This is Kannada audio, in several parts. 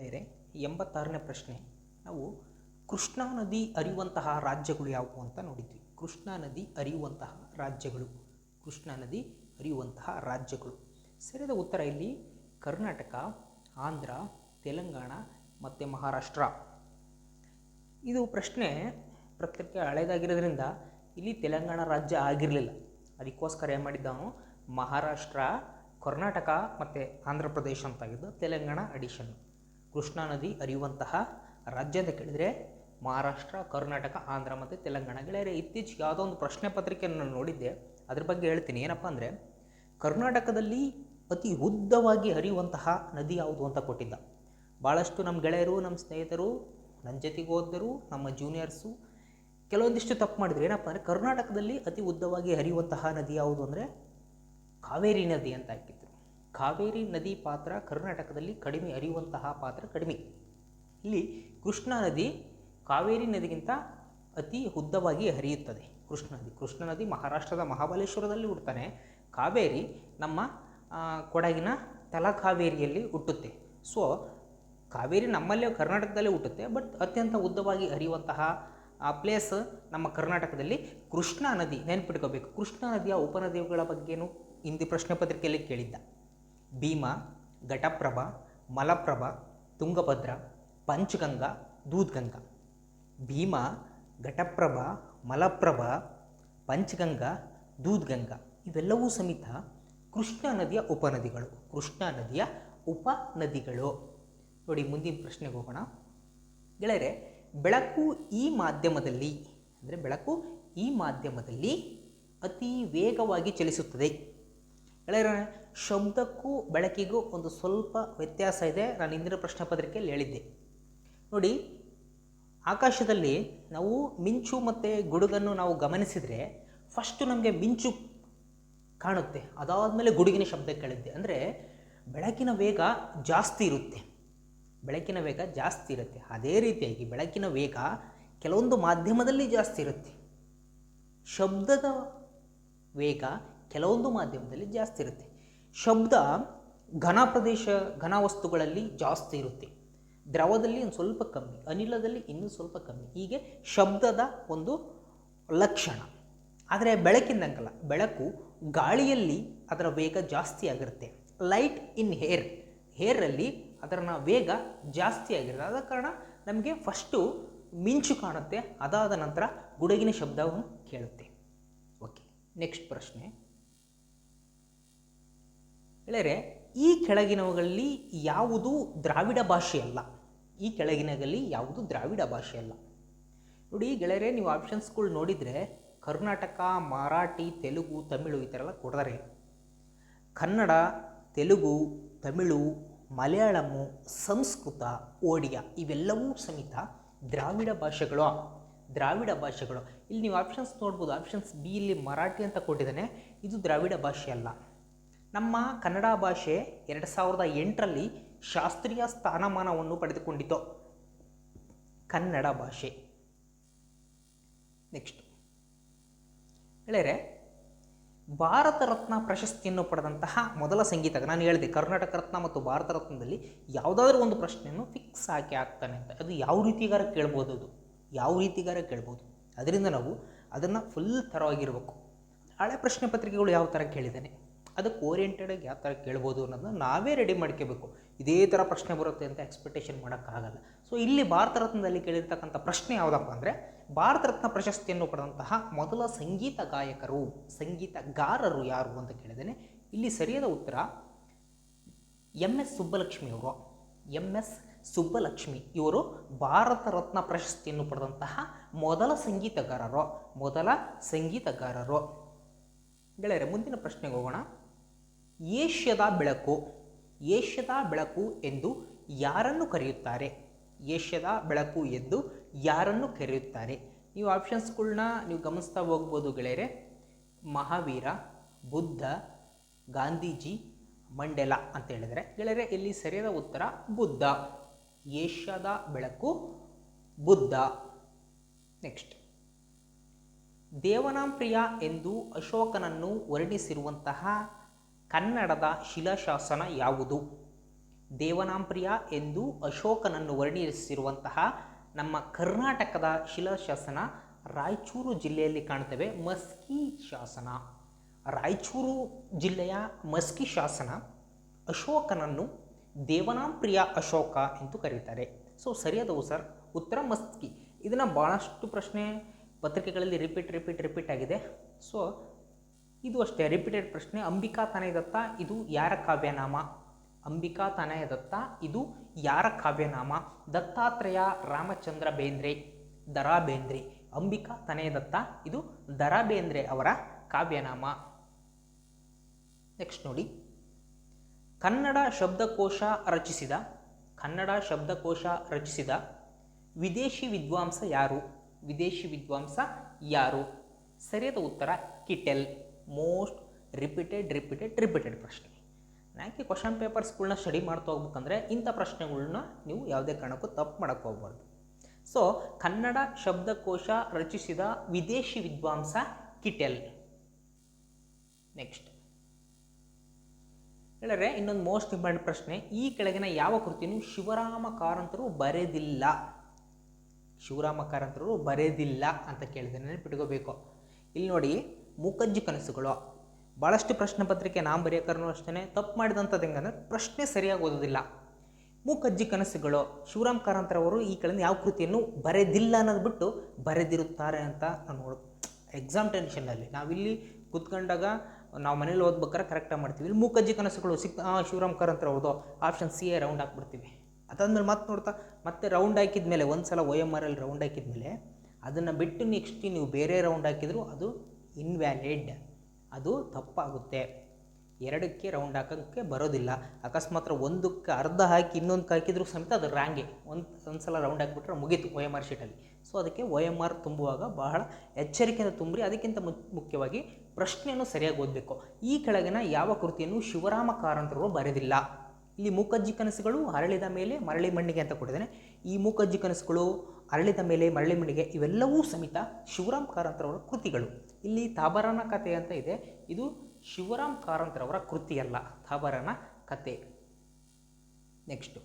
ಬೇರೆ ಎಂಬತ್ತಾರನೇ ಪ್ರಶ್ನೆ, ನಾವು ಕೃಷ್ಣಾ ನದಿ ಅರಿಯುವಂತಹ ರಾಜ್ಯಗಳು ಯಾವುವು ಅಂತ ನೋಡಿದ್ವಿ. ಕೃಷ್ಣಾ ನದಿ ಅರಿಯುವಂತಹ ರಾಜ್ಯಗಳು, ಕೃಷ್ಣಾ ನದಿ ಅರಿಯುವಂತಹ ರಾಜ್ಯಗಳು. ಸರಿಯಾದ ಉತ್ತರ ಇಲ್ಲಿ ಕರ್ನಾಟಕ, ಆಂಧ್ರ, ತೆಲಂಗಾಣ ಮತ್ತು ಮಹಾರಾಷ್ಟ್ರ. ಇದು ಪ್ರಶ್ನೆ ಪ್ರತ್ಯೇಕ ಹಳೆಯದಾಗಿರೋದ್ರಿಂದ ಇಲ್ಲಿ ತೆಲಂಗಾಣ ರಾಜ್ಯ ಆಗಿರಲಿಲ್ಲ. ಅದಕ್ಕೋಸ್ಕರ ಏನು ಮಾಡಿದ್ದವನು? ಮಹಾರಾಷ್ಟ್ರ, ಕರ್ನಾಟಕ ಮತ್ತು ಆಂಧ್ರ ಪ್ರದೇಶ ಅಂತಾಗಿದ್ದು ತೆಲಂಗಾಣ ಅಡಿಷನ್ ಕೃಷ್ಣಾ ನದಿ ಹರಿಯುವಂತಹ ರಾಜ್ಯ ಅಂತ ಕೇಳಿದರೆ ಮಹಾರಾಷ್ಟ್ರ, ಕರ್ನಾಟಕ, ಆಂಧ್ರ ಮತ್ತು ತೆಲಂಗಾಣ. ಗೆಳೆಯರೆ, ಇತ್ತೀಚೆಗೆ ಯಾವುದೋ ಒಂದು ಪ್ರಶ್ನೆ ಪತ್ರಿಕೆಯನ್ನು ನಾನು ನೋಡಿದ್ದೆ. ಅದ್ರ ಬಗ್ಗೆ ಹೇಳ್ತೀನಿ. ಏನಪ್ಪ ಅಂದರೆ, ಕರ್ನಾಟಕದಲ್ಲಿ ಅತಿ ಉದ್ದವಾಗಿ ಹರಿಯುವಂತಹ ನದಿ ಯಾವುದು ಅಂತ ಕೊಟ್ಟಿದ್ದ. ಭಾಳಷ್ಟು ನಮ್ಮ ಗೆಳೆಯರು ನಮ್ಮ ಸ್ನೇಹಿತರು ನನ್ನ ಜೊತೆಗೆ ಓದಿದರು ನಮ್ಮ ಜೂನಿಯರ್ಸು ಕೆಲವೊಂದಿಷ್ಟು ತಪ್ಪು ಮಾಡಿದ್ರು. ಏನಪ್ಪ ಅಂದರೆ, ಕರ್ನಾಟಕದಲ್ಲಿ ಅತಿ ಉದ್ದವಾಗಿ ಹರಿಯುವಂತಹ ನದಿ ಯಾವುದು ಅಂದರೆ, ಕಾವೇರಿ ನದಿ ಅಂತ ಹಾಕಿದ್ರು. ಕಾವೇರಿ ನದಿ ಪಾತ್ರ ಕರ್ನಾಟಕದಲ್ಲಿ ಕಡಿಮೆ ಹರಿಯುವಂತಹ ಪಾತ್ರ ಕಡಿಮೆ. ಇಲ್ಲಿ ಕೃಷ್ಣಾ ನದಿ ಕಾವೇರಿ ನದಿಗಿಂತ ಅತಿ ಉದ್ದವಾಗಿ ಹರಿಯುತ್ತದೆ. ಕೃಷ್ಣ ನದಿ ಕೃಷ್ಣ ನದಿ ಮಹಾರಾಷ್ಟ್ರದ ಮಹಾಬಲೇಶ್ವರದಲ್ಲಿ ಹುಡ್ತಾನೆ ಕಾವೇರಿ ನಮ್ಮ ಕೊಡಗಿನ ತಲಕಾವೇರಿಯಲ್ಲಿ ಹುಟ್ಟುತ್ತೆ. ಸೊ ಕಾವೇರಿ ನಮ್ಮಲ್ಲೇ ಕರ್ನಾಟಕದಲ್ಲೇ ಹುಟ್ಟುತ್ತೆ ಬಟ್ ಅತ್ಯಂತ ಉದ್ದವಾಗಿ ಹರಿಯುವಂತಹ, ಆ ಪ್ಲೇಸ್ ನಮ್ಮ ಕರ್ನಾಟಕದಲ್ಲಿ ಕೃಷ್ಣಾ ನದಿ. ನೆನ್ಪಿಟ್ಕೋಬೇಕು. ಕೃಷ್ಣಾ ನದಿಯ ಉಪನದಿಗಳ ಬಗ್ಗೆನೂ ಹಿಂದಿ ಪ್ರಶ್ನೆ ಪತ್ರಿಕೆಯಲ್ಲಿ ಕೇಳಿದ್ದ. ಭೀಮಾ, ಘಟಪ್ರಭಾ, ಮಲಪ್ರಭಾ, ತುಂಗಭದ್ರಾ, ಪಂಚಗಂಗಾ, ದೂದ್ಗಂಗಾ. ಭೀಮಾ, ಘಟಪ್ರಭಾ, ಮಲಪ್ರಭಾ, ಪಂಚಗಂಗಾ, ದೂದ್ಗಂಗಾ. ಇವೆಲ್ಲವೂ ಸಮೇತ ಕೃಷ್ಣಾ ನದಿಯ ಉಪನದಿಗಳು. ಕೃಷ್ಣಾ ನದಿಯ ಉಪನದಿಗಳು. ನೋಡಿ, ಮುಂದಿನ ಪ್ರಶ್ನೆಗೆ ಹೋಗೋಣ. ಗೆಳೆಯರೆ, ಬೆಳಕು ಈ ಮಾಧ್ಯಮದಲ್ಲಿ, ಅಂದರೆ ಬೆಳಕು ಈ ಮಾಧ್ಯಮದಲ್ಲಿ ಅತಿ ವೇಗವಾಗಿ ಚಲಿಸುತ್ತದೆ. ಗೆಳೆಯರೆ ಶಬ್ದಕ್ಕೂ ಬೆಳಕಿಗೂ ಒಂದು ಸ್ವಲ್ಪ ವ್ಯತ್ಯಾಸ ಇದೆ. ನಾನು ಇಂದಿನ ಪ್ರಶ್ನೆ ಪತ್ರಿಕೆಯಲ್ಲಿ ಹೇಳಿದ್ದೆ. ನೋಡಿ, ಆಕಾಶದಲ್ಲಿ ನಾವು ಮಿಂಚು ಮತ್ತು ಗುಡುಗನ್ನು ನಾವು ಗಮನಿಸಿದರೆ ಫಸ್ಟು ನಮಗೆ ಮಿಂಚು ಕಾಣುತ್ತೆ. ಅದಾದಮೇಲೆ ಗುಡುಗಿನ ಶಬ್ದ ಕೇಳಿದ್ದೆ ಅಂದರೆ ಬೆಳಕಿನ ವೇಗ ಜಾಸ್ತಿ ಇರುತ್ತೆ. ಬೆಳಕಿನ ವೇಗ ಜಾಸ್ತಿ ಇರುತ್ತೆ. ಅದೇ ರೀತಿಯಾಗಿ ಬೆಳಕಿನ ವೇಗ ಕೆಲವೊಂದು ಮಾಧ್ಯಮದಲ್ಲಿ ಜಾಸ್ತಿ ಇರುತ್ತೆ. ಶಬ್ದದ ವೇಗ ಕೆಲವೊಂದು ಮಾಧ್ಯಮದಲ್ಲಿ ಜಾಸ್ತಿ ಇರುತ್ತೆ. ಶಬ್ದ ಘನ ಪ್ರದೇಶ, ಘನ ವಸ್ತುಗಳಲ್ಲಿ ಜಾಸ್ತಿ ಇರುತ್ತೆ. ದ್ರವದಲ್ಲಿ ಒಂದು ಸ್ವಲ್ಪ ಕಮ್ಮಿ, ಅನಿಲದಲ್ಲಿ ಇನ್ನೂ ಸ್ವಲ್ಪ ಕಮ್ಮಿ. ಹೀಗೆ ಶಬ್ದದ ಒಂದು ಲಕ್ಷಣ. ಆದರೆ ಬೆಳಕಿಂದಂಗಲ್ಲ, ಬೆಳಕು ಗಾಳಿಯಲ್ಲಿ ಅದರ ವೇಗ ಜಾಸ್ತಿ ಆಗಿರುತ್ತೆ. ಲೈಟ್ ಇನ್ ಹೇರ್ ಹೇರಲ್ಲಿ ಅದರ ವೇಗ ಜಾಸ್ತಿ ಆಗಿರುತ್ತೆ. ಆದ ಕಾರಣ ನಮಗೆ ಫಸ್ಟು ಮಿಂಚು ಕಾಣುತ್ತೆ, ಅದಾದ ನಂತರ ಗುಡುಗಿನ ಶಬ್ದವನ್ನು ಕೇಳುತ್ತೆ. ಓಕೆ, ನೆಕ್ಸ್ಟ್ ಪ್ರಶ್ನೆ. ಗೆಳೆಯರೆ ಈ ಕೆಳಗಿನವುಗಳಲ್ಲಿ ಯಾವುದು ದ್ರಾವಿಡ ಭಾಷೆ ಅಲ್ಲ. ಈ ಕೆಳಗಿನಗಳಲ್ಲಿ ಯಾವುದು ದ್ರಾವಿಡ ಭಾಷೆ ಅಲ್ಲ. ನೋಡಿ ಗೆಳೆಯರೆ ನೀವು ಆಪ್ಷನ್ಸ್ಗಳು ನೋಡಿದರೆ ಕರ್ನಾಟಕ, ಮರಾಠಿ, ತೆಲುಗು, ತಮಿಳು ಈ ಥರ ಎಲ್ಲ ಕೊಡ್ತಾರೆ. ಕನ್ನಡ, ತೆಲುಗು, ತಮಿಳು, ಮಲಯಾಳಮು, ಸಂಸ್ಕೃತ, ಓಡಿಯಾ ಇವೆಲ್ಲವೂ ಸಮೇತ ದ್ರಾವಿಡ ಭಾಷೆಗಳು. ದ್ರಾವಿಡ ಭಾಷೆಗಳು. ಇಲ್ಲಿ ನೀವು ಆಪ್ಷನ್ಸ್ ನೋಡ್ಬೋದು. ಆಪ್ಷನ್ಸ್ ಬಿ ಇಲ್ಲಿ ಮರಾಠಿ ಅಂತ ಕೊಟ್ಟಿದ್ದಾನೆ. ಇದು ದ್ರಾವಿಡ ಭಾಷೆ ಅಲ್ಲ. ನಮ್ಮ ಕನ್ನಡ ಭಾಷೆ ಎರಡು ಸಾವಿರದ ಎಂಟರಲ್ಲಿ ಶಾಸ್ತ್ರೀಯ ಸ್ಥಾನಮಾನವನ್ನು ಪಡೆದುಕೊಂಡಿತು. ಕನ್ನಡ ಭಾಷೆ. ನೆಕ್ಸ್ಟ್ ಹೇಳಿದರೆ ಭಾರತ ರತ್ನ ಪ್ರಶಸ್ತಿಯನ್ನು ಪಡೆದಂತಹ ಮೊದಲ ಸಂಗೀತಕ, ನಾನು ಹೇಳಿದೆ, ಕರ್ನಾಟಕ ರತ್ನ ಮತ್ತು ಭಾರತ ರತ್ನದಲ್ಲಿ ಯಾವುದಾದ್ರೂ ಒಂದು ಪ್ರಶ್ನೆಯನ್ನು ಫಿಕ್ಸ್ ಹಾಕಿ ಆಗ್ತಾನೆ ಅಂತ. ಅದು ಯಾವ ರೀತಿಗಾರ ಕೇಳ್ಬೋದು ಅದು? ಯಾವ ರೀತಿಗಾರ ಕೇಳ್ಬೋದು? ಅದರಿಂದ ನಾವು ಅದನ್ನು ಫುಲ್ ಥರವಾಗಿರಬೇಕು ಹಳೆ ಪ್ರಶ್ನೆ ಪತ್ರಿಕೆಗಳು ಯಾವ ಥರ ಕೇಳಿದ್ದಾನೆ? ಅದಕ್ಕೆ ಓರಿಯೆಂಟೆಡಾಗಿ ಯಾವ ಥರ ಕೇಳ್ಬೋದು ಅನ್ನೋದನ್ನ ನಾವೇ ರೆಡಿ ಮಾಡ್ಕೋಬೇಕು. ಇದೇ ಥರ ಪ್ರಶ್ನೆ ಬರುತ್ತೆ ಅಂತ ಎಕ್ಸ್ಪೆಕ್ಟೇಷನ್ ಮಾಡೋಕ್ಕಾಗಲ್ಲ. ಸೊ ಇಲ್ಲಿ ಭಾರತ ರತ್ನದಲ್ಲಿ ಕೇಳಿರ್ತಕ್ಕಂಥ ಪ್ರಶ್ನೆ ಯಾವುದಪ್ಪ ಅಂದರೆ, ಭಾರತ ರತ್ನ ಪ್ರಶಸ್ತಿಯನ್ನು ಪಡೆದಂತಹ ಮೊದಲ ಸಂಗೀತ ಗಾಯಕರು, ಸಂಗೀತಗಾರರು ಯಾರು ಅಂತ ಕೇಳಿದ್ದೇನೆ. ಇಲ್ಲಿ ಸರಿಯಾದ ಉತ್ತರ ಎಂ ಎಸ್ ಸುಬ್ಬಲಕ್ಷ್ಮಿ ಅವರು. ಎಂ ಎಸ್ ಸುಬ್ಬಲಕ್ಷ್ಮಿ ಇವರು ಭಾರತ ರತ್ನ ಪ್ರಶಸ್ತಿಯನ್ನು ಪಡೆದಂತಹ ಮೊದಲ ಸಂಗೀತಗಾರರು ಮೊದಲ ಸಂಗೀತಗಾರರು. ಗೆಳೆಯರೆ, ಮುಂದಿನ ಪ್ರಶ್ನೆಗೆ ಹೋಗೋಣ. ಏಷ್ಯದ ಬೆಳಕು ಏಷ್ಯದ ಬೆಳಕು ಎಂದು ಯಾರನ್ನು ಕರೆಯುತ್ತಾರೆ? ಏಷ್ಯದ ಬೆಳಕು ಎಂದು ಯಾರನ್ನು ಕರೆಯುತ್ತಾರೆ? ನೀವು ಆಪ್ಷನ್ಸ್ಗಳನ್ನ ನೀವು ಗಮನಿಸ್ತಾ ಹೋಗ್ಬೋದು ಗೆಳೆಯರೆ. ಮಹಾವೀರ, ಬುದ್ಧ, ಗಾಂಧೀಜಿ, ಮಂಡೆಲ ಅಂತ ಹೇಳಿದರೆ ಗೆಳೆಯರೆ, ಇಲ್ಲಿ ಸರಿಯಾದ ಉತ್ತರ ಬುದ್ಧ. ಏಷ್ಯಾದ ಬೆಳಕು ಬುದ್ಧ. ನೆಕ್ಸ್ಟ್. ದೇವನಾಂಪ್ರಿಯ ಎಂದು ಅಶೋಕನನ್ನು ವರ್ಣಿಸಿರುವಂತಹ ಕನ್ನಡದ ಶಿಲಾಶಾಸನ ಯಾವುದು? ದೇವನಾಂಪ್ರಿಯ ಎಂದು ಅಶೋಕನನ್ನು ವರ್ಣಿಸಿರುವಂತಹ ನಮ್ಮ ಕರ್ನಾಟಕದ ಶಿಲಾಶಾಸನ ರಾಯಚೂರು ಜಿಲ್ಲೆಯಲ್ಲಿ ಕಾಣ್ತೇವೆ. ಮಸ್ಕಿ ಶಾಸನ. ರಾಯಚೂರು ಜಿಲ್ಲೆಯ ಮಸ್ಕಿ ಶಾಸನ ಅಶೋಕನನ್ನು ದೇವನಾಂಪ್ರಿಯ ಅಶೋಕ ಎಂದು ಕರೀತಾರೆ. ಸೊ ಸರಿಯಾದವು ಸರ್. ಉತ್ತರ ಮಸ್ಕಿ. ಇದನ್ನು ಭಾಳಷ್ಟು ಪ್ರಶ್ನೆ ಪತ್ರಿಕೆಗಳಲ್ಲಿ ರಿಪೀಟ್ ರಿಪೀಟ್ ರಿಪೀಟ್ ಆಗಿದೆ. ಸೊ ಇದು ಅಷ್ಟೇ ರಿಪೀಟೆಡ್ ಪ್ರಶ್ನೆ. ಅಂಬಿಕಾ ತನಯದತ್ತ ಇದು ಯಾರ ಕಾವ್ಯನಾಮ? ಅಂಬಿಕಾ ತನಯದತ್ತ ಇದು ಯಾರ ಕಾವ್ಯನಾಮ? ದತ್ತಾತ್ರೇಯ ರಾಮಚಂದ್ರ ಬೇಂದ್ರೆ, ದರಾ ಬೇಂದ್ರೆ. ಅಂಬಿಕಾ ತನಯದತ್ತ ಇದು ದರಾ ಬೇಂದ್ರೆ ಅವರ ಕಾವ್ಯನಾಮ. ನೆಕ್ಸ್ಟ್ ನೋಡಿ. ಕನ್ನಡ ಶಬ್ದಕೋಶ ರಚಿಸಿದ, ಕನ್ನಡ ಶಬ್ದಕೋಶ ರಚಿಸಿದ ವಿದೇಶಿ ವಿದ್ವಾಂಸ ಯಾರು? ವಿದೇಶಿ ವಿದ್ವಾಂಸ ಯಾರು? ಸರಿಯಾದ ಉತ್ತರ, Kittel. Most repeated repeated repeated ಪ್ರಶ್ನೆ. ಯಾಕೆ ಕ್ವಶನ್ ಪೇಪರ್ಸ್ಗಳನ್ನ ಸ್ಟಡಿ ಮಾಡ್ತಾ ಹೋಗ್ಬೇಕಂದ್ರೆ ಇಂಥ ಪ್ರಶ್ನೆಗಳನ್ನ ನೀವು ಯಾವುದೇ ಕಾರಣಕ್ಕೂ ತಪ್ಪು ಮಾಡೋಕ್ಕೆ ಹೋಗ್ಬಾರ್ದು. ಸೊ ಕನ್ನಡ ಶಬ್ದಕೋಶ ರಚಿಸಿದ ವಿದೇಶಿ ವಿದ್ವಾಂಸ ಕಿಟೆಲ್. ನೆಕ್ಸ್ಟ್ ಹೇಳಿದ್ರೆ ಇನ್ನೊಂದು ಮೋಸ್ಟ್ ಇಂಪಾರ್ಟೆಂಟ್ ಪ್ರಶ್ನೆ, ಈ ಕೆಳಗಿನ ಯಾವ ಕೃತಿಯನ್ನು ಶಿವರಾಮ ಕಾರಂತರು ಬರೆದಿಲ್ಲ. ಶಿವರಾಮ ಕಾರಂತರು ಬರೆದಿಲ್ಲ ಅಂತ ಕೇಳಿದ್ರೆ ನೆನಪಿಟ್ಕೋಬೇಕು. ಇಲ್ಲಿ ನೋಡಿ ಮೂಕಜ್ಜಿ ಕನಸುಗಳು. ಭಾಳಷ್ಟು ಪ್ರಶ್ನೆ ಪತ್ರಿಕೆ ನಾನು ಬರೆಯೋಕ್ಕೂ ಅಷ್ಟೇ ತಪ್ಪು ಮಾಡಿದಂಥದ್ದು ಹೆಂಗಂದ್ರೆ ಪ್ರಶ್ನೆ ಸರಿಯಾಗಿ ಓದೋದಿಲ್ಲ. ಮೂಕಜ್ಜಿ ಕನಸುಗಳು, ಶಿವರಾಮ್ ಕಾರಂತರವರು ಈ ಕೆಳಗಿನ ಯಾವ ಕೃತಿಯನ್ನು ಬರೆದಿಲ್ಲ ಅನ್ನೋದು ಬಿಟ್ಟು ಬರೆದಿರುತ್ತಾರೆ ಅಂತ ನಾನು ನೋಡ್ ಎಕ್ಸಾಮ್ ಟೆನ್ಷನ್ನಲ್ಲಿ ನಾವಿಲ್ಲಿ ಕೂತ್ಕೊಂಡಾಗ ನಾವು ಮನೇಲಿ ಓದ್ಬೇಕಾದ್ರೆ ಕರೆಕ್ಟಾಗಿ ಮಾಡ್ತೀವಿ. ಇಲ್ಲಿ ಮೂಕಜ್ಜಿ ಕನಸುಗಳು ಸಿಕ್ ಶಿವರಾಮ್ ಕಾರಂತರ ಹೌದು ಆಪ್ಷನ್ ಸಿ ಎ ರೌಂಡ್ ಹಾಕ್ಬಿಡ್ತೀವಿ. ಅದಾದ್ಮೇಲೆ ಮತ್ತೆ ನೋಡ್ತಾ, ಮತ್ತೆ ರೌಂಡ್ ಹಾಕಿದ ಮೇಲೆ ಒಂದು ಸಲ ಒ ಎಂ ಆರ್ ಅಲ್ಲಿ ರೌಂಡ್ ಹಾಕಿದ ಮೇಲೆ ಅದನ್ನು ಬಿಟ್ಟು ನೆಕ್ಸ್ಟ್ ನೀವು ಬೇರೆ ರೌಂಡ್ ಹಾಕಿದ್ರು ಅದು ಇನ್ವ್ಯಾಲಿಡ್ ಅದು ತಪ್ಪಾಗುತ್ತೆ. ಎರಡಕ್ಕೆ ರೌಂಡ್ ಹಾಕೋಕ್ಕೆ ಬರೋದಿಲ್ಲ. ಅಕಸ್ಮಾತ್ರ ಒಂದಕ್ಕೆ ಅರ್ಧ ಹಾಕಿ ಇನ್ನೊಂದಕ್ಕೆ ಹಾಕಿದ್ರು ಸಮೇತ ಅದು ರ್ಯಾಂಗೆ ಒಂದು ಒಂದು ಸಲ ರೌಂಡ್ ಹಾಕಿಬಿಟ್ರೆ ಮುಗೀತು ಒ ಎಂ ಆರ್ ಶೀಟಲ್ಲಿ ಸೊ ಅದಕ್ಕೆ ಒ ಎಂ ಆರ್ ತುಂಬುವಾಗ ಬಹಳ ಎಚ್ಚರಿಕೆಯಿಂದ ತುಂಬಿರಿ. ಅದಕ್ಕಿಂತ ಮುಖ್ಯವಾಗಿ ಪ್ರಶ್ನೆಯನ್ನು ಸರಿಯಾಗಿ ಓದಬೇಕು. ಈ ಕೆಳಗಿನ ಯಾವ ಕೃತಿಯನ್ನು ಶಿವರಾಮ ಕಾರಂತರು ಬರೆದಿಲ್ಲ. ಇಲ್ಲಿ ಮೂಕಜ್ಜಿ ಕನಸುಗಳು ಅರಳಿದ ಮೇಲೆ ಮರಳಿ ಮಣ್ಣಿಗೆ ಅಂತ ಕೊಟ್ಟಿದ್ದೇನೆ. ಈ ಮೂಕಜ್ಜಿ ಕನಸುಗಳು ಅರಳಿದ ಮೇಲೆ ಮರಳಿ ಮಣಿಗೆ ಇವೆಲ್ಲವೂ ಸಮೇತ ಶಿವರಾಮ್ ಕಾರಂತರವರ ಕೃತಿಗಳು. ಇಲ್ಲಿ ತಾಬರನ ಕಥೆ ಅಂತ ಇದೆ. ಇದು ಶಿವರಾಮ್ ಕಾರಂತರವರ ಕೃತಿಯಲ್ಲ. ತಾಬರನ ಕತೆ. ನೆಕ್ಸ್ಟು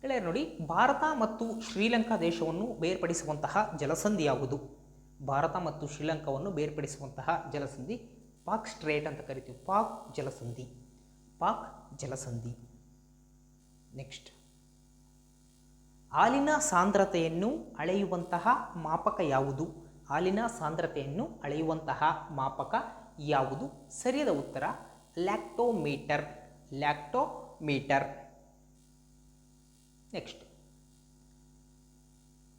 ಗೆಳೆಯರು ನೋಡಿ, ಭಾರತ ಮತ್ತು ಶ್ರೀಲಂಕಾ ದೇಶವನ್ನು ಬೇರ್ಪಡಿಸುವಂತಹ ಜಲಸಂಧಿ ಯಾವುದು? ಭಾರತ ಮತ್ತು ಶ್ರೀಲಂಕಾವನ್ನು ಬೇರ್ಪಡಿಸುವಂತಹ ಜಲಸಂಧಿ ಪಾಕ್ ಸ್ಟ್ರೇಟ್ ಅಂತ ಕರಿತೀವಿ. ಪಾಕ್ ಜಲಸಂಧಿ. ಪಾಕ್ ಜಲಸಂಧಿ. ನೆಕ್ಸ್ಟ್ ಹಾಲಿನ ಸಾಂದ್ರತೆಯನ್ನು ಅಳೆಯುವಂತಹ ಮಾಪಕ ಯಾವುದು? ಹಾಲಿನ ಸಾಂದ್ರತೆಯನ್ನು ಅಳೆಯುವಂತಹ ಮಾಪಕ ಯಾವುದು? ಸರಿಯಾದ ಉತ್ತರ, ಲ್ಯಾಕ್ಟೋಮೀಟರ್. ಲ್ಯಾಕ್ಟೋಮೀಟರ್. ನೆಕ್ಸ್ಟ್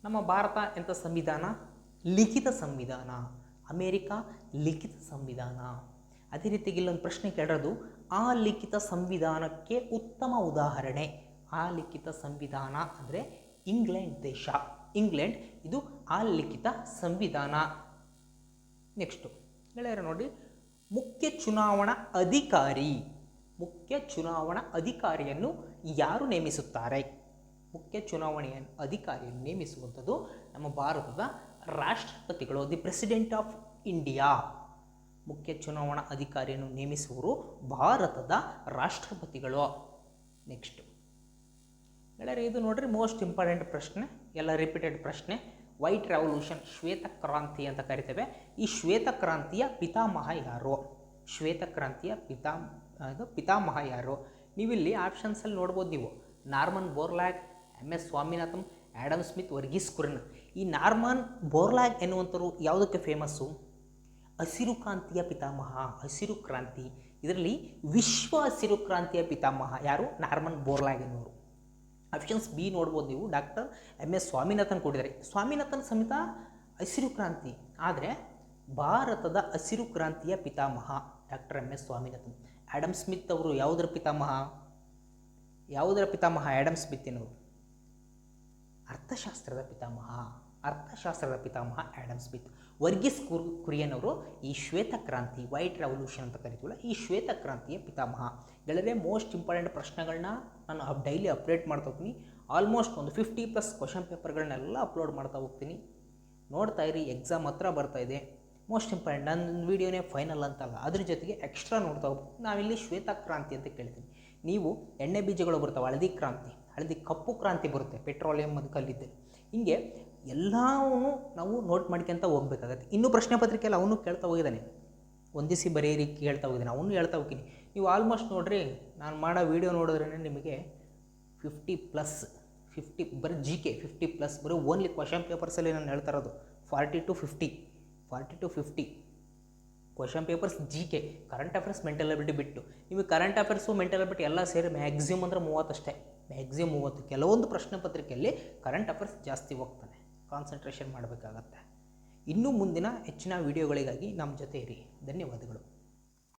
ನಮ್ಮ ಭಾರತ ಎಂಥ ಸಂವಿಧಾನ? ಲಿಖಿತ ಸಂವಿಧಾನ. ಅಮೇರಿಕಾ ಲಿಖಿತ ಸಂವಿಧಾನ. ಅದೇ ರೀತಿಗೆ ಇಲ್ಲೊಂದು ಪ್ರಶ್ನೆ ಕೇಳೋದು ಆ ಲಿಖಿತ ಸಂವಿಧಾನಕ್ಕೆ ಉತ್ತಮ ಉದಾಹರಣೆ. ಆ ಲಿಖಿತ ಸಂವಿಧಾನ ಅಂದರೆ ಇಂಗ್ಲೆಂಡ್ ದೇಶ. ಇಂಗ್ಲೆಂಡ್, ಇದು ಆಲಿಖಿತ ಲಿಖಿತ ಸಂವಿಧಾನ. ನೆಕ್ಸ್ಟು ಗೆಳೆಯರ ನೋಡಿ, ಮುಖ್ಯ ಚುನಾವಣಾ ಅಧಿಕಾರಿ. ಮುಖ್ಯ ಚುನಾವಣಾ ಅಧಿಕಾರಿಯನ್ನು ಯಾರು ನೇಮಿಸುತ್ತಾರೆ? ಮುಖ್ಯ ಚುನಾವಣೆಯ ಅಧಿಕಾರಿಯನ್ನು ನೇಮಿಸುವಂಥದ್ದು ನಮ್ಮ ಭಾರತದ ರಾಷ್ಟ್ರಪತಿಗಳು ದಿ ಪ್ರೆಸಿಡೆಂಟ್ ಆಫ್ ಇಂಡಿಯಾ ಮುಖ್ಯ ಚುನಾವಣಾ ಅಧಿಕಾರಿಯನ್ನು ನೇಮಿಸುವರು ಭಾರತದ ರಾಷ್ಟ್ರಪತಿಗಳು. ನೆಕ್ಸ್ಟು ಗೆಳೆಯರೆ, ಇದು ನೋಡ್ರಿ ಮೋಸ್ಟ್ ಇಂಪಾರ್ಟೆಂಟ್ ಪ್ರಶ್ನೆ, ಎಲ್ಲ ರಿಪೀಟೆಡ್ ಪ್ರಶ್ನೆ. ವೈಟ್ ರೆವಲ್ಯೂಷನ್ ಶ್ವೇತ ಕ್ರಾಂತಿ ಅಂತ ಕರಿತೇವೆ. ಈ ಶ್ವೇತ ಕ್ರಾಂತಿಯ ಪಿತಾಮಹ ಯಾರು? ಶ್ವೇತ ಕ್ರಾಂತಿಯ ಪಿತಾ ಇದು ಪಿತಾಮಹ ಯಾರು? ನೀವಿಲ್ಲಿ ಆಪ್ಷನ್ಸಲ್ಲಿ ನೋಡ್ಬೋದು ನೀವು. Norman Borlaug M S Swaminathan Adam Smith, Varghese Kurien. ಈ ನಾರ್ಮನ್ ಬೋರ್ಲ್ಯಾಗ್ ಎನ್ನುವಂಥವ್ರು ಯಾವುದಕ್ಕೆ ಫೇಮಸ್ಸು ಹಸಿರು ಕ್ರಾಂತಿಯ ಪಿತಾಮಹ, ಹಸಿರು ಕ್ರಾಂತಿ. ಇದರಲ್ಲಿ ವಿಶ್ವ ಹಸಿರು ಕ್ರಾಂತಿಯ ಪಿತಾಮಹ ಯಾರು? ನಾರ್ಮನ್ ಬೋರ್ಲ್ಯಾಗ್ ಎನ್ನುವರು. ಆಪ್ಷನ್ಸ್ ಬಿ ನೋಡ್ಬೋದು ನೀವು. ಡಾಕ್ಟರ್ ಎಂ ಎಸ್ ಸ್ವಾಮಿನಾಥನ್ ಕೊಟ್ಟಿದ್ದಾರೆ. ಸ್ವಾಮಿನಾಥನ್ ಸಮೇತ ಹಸಿರು ಕ್ರಾಂತಿ. ಆದರೆ ಭಾರತದ ಹಸಿರು ಕ್ರಾಂತಿಯ ಪಿತಾಮಹ doctor M S Swaminathan. Adam Smith ಅವರು ಯಾವುದರ ಪಿತಾಮಹ? ಯಾವುದರ ಪಿತಾಮಹ? ಆ್ಯಡಮ್ ಸ್ಮಿತ್ ಎನ್ನುವರು. ಅರ್ಥಶಾಸ್ತ್ರದ ಪಿತಾಮಹ. ಅರ್ಥಶಾಸ್ತ್ರದ ಪಿತಾಮಹ ಆ್ಯಡಮ್ ಸ್ಮಿತ್ ವರ್ಗೀಸ್ ಕುರ್ ಕುರಿಯನ್ ಅವರು ಈ ಶ್ವೇತ ಕ್ರಾಂತಿ, ವೈಟ್ ರೆವಲ್ಯೂಷನ್ ಅಂತ ಕರಿತೀವಲ್ಲ, ಈ ಶ್ವೇತ ಕ್ರಾಂತಿಯ ಪಿತಾಮಹ. ಗೆಳೆದೇ ಮೋಸ್ಟ್ ಇಂಪಾರ್ಟೆಂಟ್ ಪ್ರಶ್ನೆಗಳನ್ನ ನಾನು ಡೈಲಿ ಅಪ್ಡೇಟ್ ಮಾಡ್ತಾ ಹೋಗ್ತೀನಿ. ಆಲ್ಮೋಸ್ಟ್ ಒಂದು ಫಿಫ್ಟಿ ಪ್ಲಸ್ ಕ್ವಶನ್ ಪೇಪರ್ಗಳನ್ನೆಲ್ಲ ಅಪ್ಲೋಡ್ ಮಾಡ್ತಾ ಹೋಗ್ತೀನಿ. ನೋಡ್ತಾ ಇರಿ ಎಕ್ಸಾಮ್ ಹತ್ರ ಬರ್ತಾ ಇದೆ. ಮೋಸ್ಟ್ ಇಂಪಾರ್ಟೆಂಟ್ ನನ್ನ ವೀಡಿಯೋನೇ ಫೈನಲ್ ಅಂತಲ್ಲ, ಅದ್ರ ಜೊತೆಗೆ ಎಕ್ಸ್ಟ್ರಾ ನೋಡ್ತಾ ಹೋಗ್ತೀನಿ ನಾವಿಲ್ಲಿ ಶ್ವೇತ ಕ್ರಾಂತಿ ಅಂತ ಕೇಳ್ತೀನಿ. ನೀವು ಎಣ್ಣೆ ಬೀಜಗಳು ಬರ್ತಾವೆ ಹಳದಿ ಕ್ರಾಂತಿ. ಹಳದಿ ಕಪ್ಪು ಕ್ರಾಂತಿ ಬರುತ್ತೆ ಪೆಟ್ರೋಲಿಯಂ ಅದು ಕಲ್ಲಿದ್ದೆ ಹಿಂಗೆ ಎಲ್ಲವೂ ನಾವು ನೋಟ್ ಮಾಡ್ಕೊಂತ ಹೋಗ್ಬೇಕಾಗತ್ತೆ. ಇನ್ನೂ ಪ್ರಶ್ನೆ ಪತ್ರಿಕೆಯಲ್ಲಿ ಅವನು ಕೇಳ್ತಾ ಹೋಗಿದ್ದಾನೆ. ಹೊಂದಿಸಿ ಬರೆಯಿರಿ ಕೇಳ್ತಾ ಹೋಗಿದ್ದಾನೆ. ಅವನು ಹೇಳ್ತಾ ಹೋಗ್ತೀನಿ. ನೀವು ಆಲ್ಮೋಸ್ಟ್ ನೋಡಿರಿ, ನಾನು ಮಾಡೋ ವೀಡಿಯೋ ನೋಡಿದ್ರೇ ನಿಮಗೆ ಫಿಫ್ಟಿ ಪ್ಲಸ್ ಫಿಫ್ಟಿ ಬರೀ ಜಿ ಕೆ ಫಿಫ್ಟಿ ಪ್ಲಸ್ ಬರೀ ಓನ್ಲಿ ಕ್ವಶನ್ ಪೇಪರ್ಸಲ್ಲಿ ನಾನು ಹೇಳ್ತಾ ಇರೋದು. Forty to fifty forty to fifty question papers G K current affairs mental ability ಬಿಟ್ಟು. ನಿಮಗೆ ಕರೆಂಟ್ ಅಫೇರ್ಸು ಮೆಂಟಲ್ ಅಬಿಲಿಟಿ ಎಲ್ಲ ಸೇರಿ ಮ್ಯಾಕ್ಸಿಮಮ್ ಅಂದರೆ ಮೂವತ್ತಷ್ಟೇ. ಮ್ಯಾಕ್ಸಿಮಮ್ ಮೂವತ್ತು. ಕೆಲವೊಂದು ಪ್ರಶ್ನೆ ಪತ್ರಿಕೆಯಲ್ಲಿ ಕರೆಂಟ್ ಅಫೇರ್ಸ್ ಜಾಸ್ತಿ ಹೋಗ್ತಾನೆ. ಕಾನ್ಸಂಟ್ರೇಷನ್ ಮಾಡಬೇಕಾಗತ್ತೆ. ಇನ್ನೂ ಮುಂದಿನ ಹೆಚ್ಚಿನ ವೀಡಿಯೋಗಳಿಗಾಗಿ ನಮ್ಮ ಜೊತೆ ಇರಿ. ಧನ್ಯವಾದಗಳು.